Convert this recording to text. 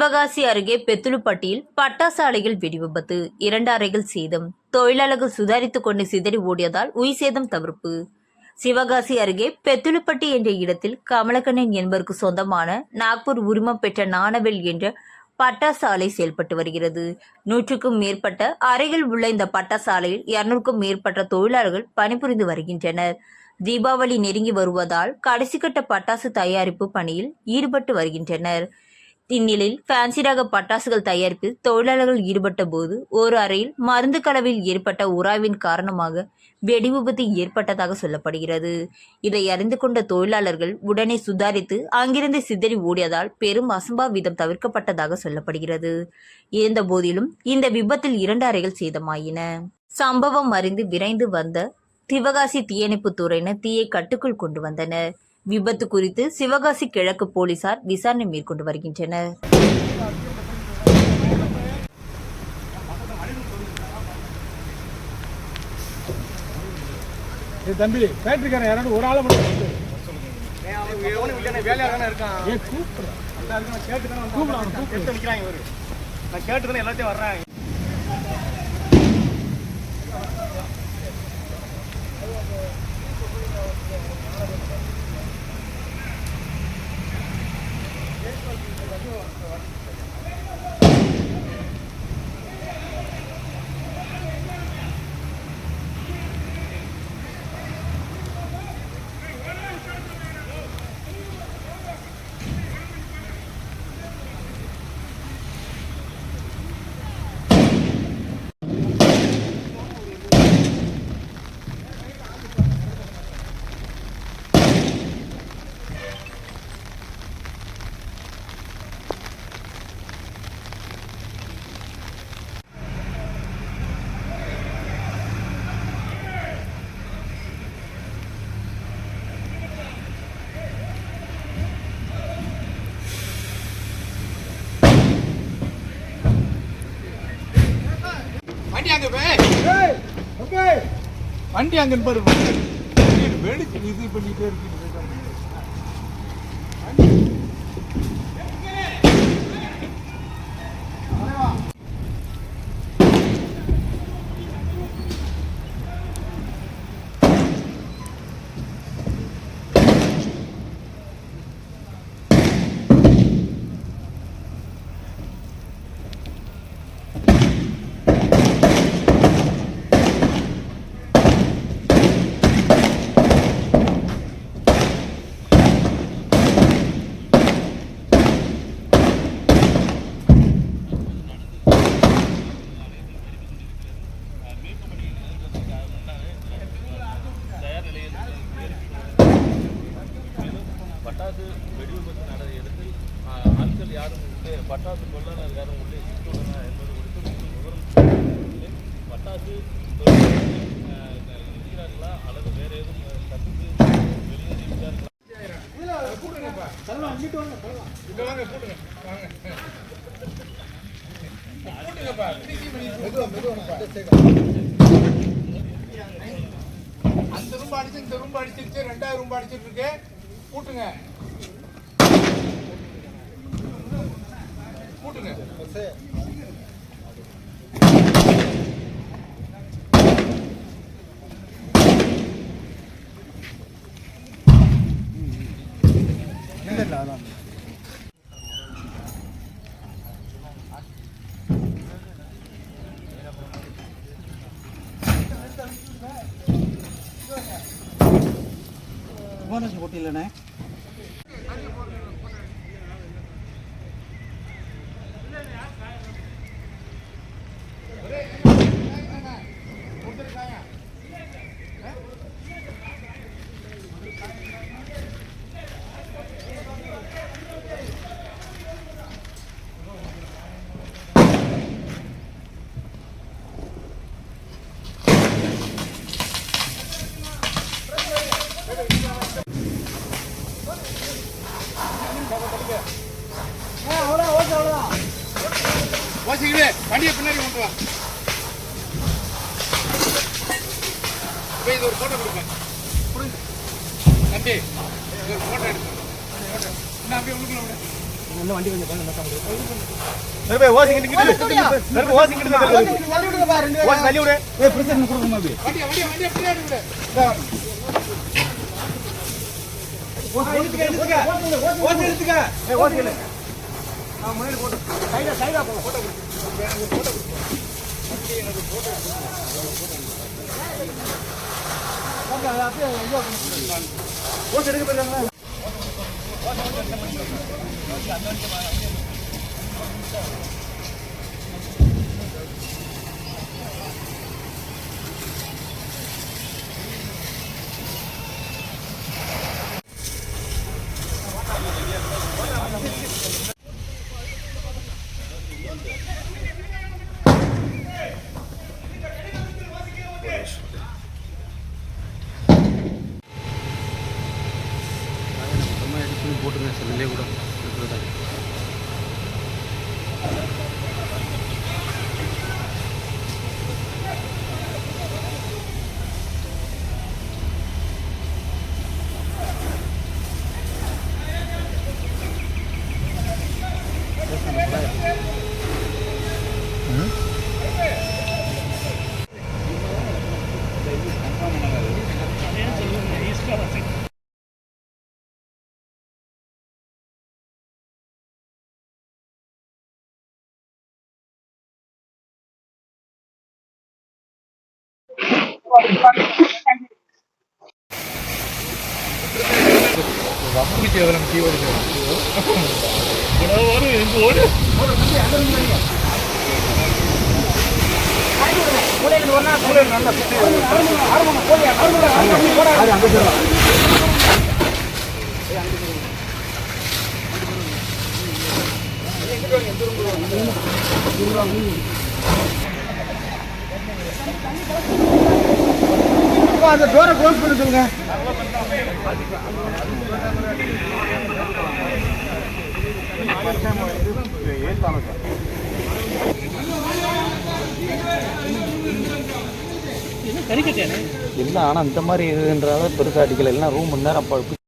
சிவகாசி அருகே பெத்துலுப்பட்டியில் பட்டாசாலையில் வெடிவிபத்து. இரண்டு அறைகள் சேதம். தொழிலாளர்கள் சுதாரித்துக் கொண்டு சிதறி ஓடியதால் உயிர் சேதம் தவிர்ப்பு. சிவகாசி அருகே பெத்துலுப்பட்டி என்ற இடத்தில் கமலக்கண்ணன் என்பவருக்கு சொந்தமான நாக்பூர் உரிமம் பெற்ற நாணவெல் என்ற பட்டாசாலை செயல்பட்டு வருகிறது. நூற்றுக்கும் மேற்பட்ட அறைகள் உள்ள இந்த பட்டாசாலையில் இருநூறுக்கும் மேற்பட்ட தொழிலாளர்கள் பணிபுரிந்து வருகின்றனர். தீபாவளி நெருங்கி வருவதால் கடைசி கட்ட பட்டாசு தயாரிப்பு பணியில் ஈடுபட்டு வருகின்றனர். இந்நிலையில் ஃபேன்சி ரக பட்டாசுகள் தயாரிப்பில் தொழிலாளர்கள் ஈடுபட்ட போது ஒரு அறையில் மருந்து கலவையில் ஏற்பட்ட உராய்வின் காரணமாக வெடி விபத்து ஏற்பட்டதாக சொல்லப்படுகிறது. இதை அறிந்து கொண்ட தொழிலாளர்கள் உடனே சுதாரித்து அங்கிருந்து சிதறி ஓடியதால் பெரும் அசம்பாவிதம் தவிர்க்கப்பட்டதாக சொல்லப்படுகிறது. இருந்த போதிலும் இந்த விபத்தில் இரண்டு அறைகள் சேதமாயின. சம்பவம் அறிந்து விரைந்து வந்த சிவகாசி தீயணைப்புத் துறையினர் தீயை கட்டுக்குள் கொண்டு வந்தனர். விபத்து குறித்து சிவகாசி கிழக்கு போலீசார் விசாரணை மேற்கொண்டு வருகின்றனர். தம்பி ஃபேக்டரிக்காரன் யாராவது ஒரு ஆளை மட்டும் தானே வண்டி அங்கே பாரு. வேடிக்கை இது பண்ணிட்டே இருக்கு பட்டாசு வெடிவிபத்து நடந்த இடத்தில் ஆட்கள் யாரும் உள்ளே பட்டாசு கொள்ளனர் யாரும் உள்ளே சிக்கியுள்ளன என்பது குறித்து விவரம் பட்டாசு இருக்கிறார்களா அல்லது வேறு எதுவும் தப்பித்து வெளியேறி விட்டார்களா? அந்த ரூம் அடிச்சு இந்த ரூம் அடிச்சிருச்சு ரெண்டாயிரம் ரூம் அடிச்சிட்டு இருக்கு கூட்டுங்க. கூட்டுங்க. இல்லை இல்லை அதான் போனஸ் போட்டியிலண்ணே போய் இது ஒரு போட்டோ கொடுப்பேன் தம்பி இது ஒரு போட்டோ எடுப்பேன் போட்டோ இன்னும் அப்படியே உள்ளுக்குள்ள விடு தள்ளி கொடுக்கணுமா அப்படி? வண்டியை வண்டியை வண்டியை பின்னாடி விடு ஓசி எடுத்துக்க, எடுத்துக்க. ஓசி எடுத்துக்க. ஏய், ஓசி எடு. ஆ, முன்னாடி போட்டு. சைடா, சைடா போங்க. போட்டோ 我讲呀，不要要工资了。我这里不能卖。கொடு. ஓசி எடுக்க போயிருக்காங்களா? அப்பா, அந்த டோரை க்ளோஸ் பண்ண சொல்லுங்க. இல்லை ஆனால் இந்த மாதிரி இதுன்றால பெருசாக அடிக்கல. இல்லைன்னா ரூம் நேரம் அப்போ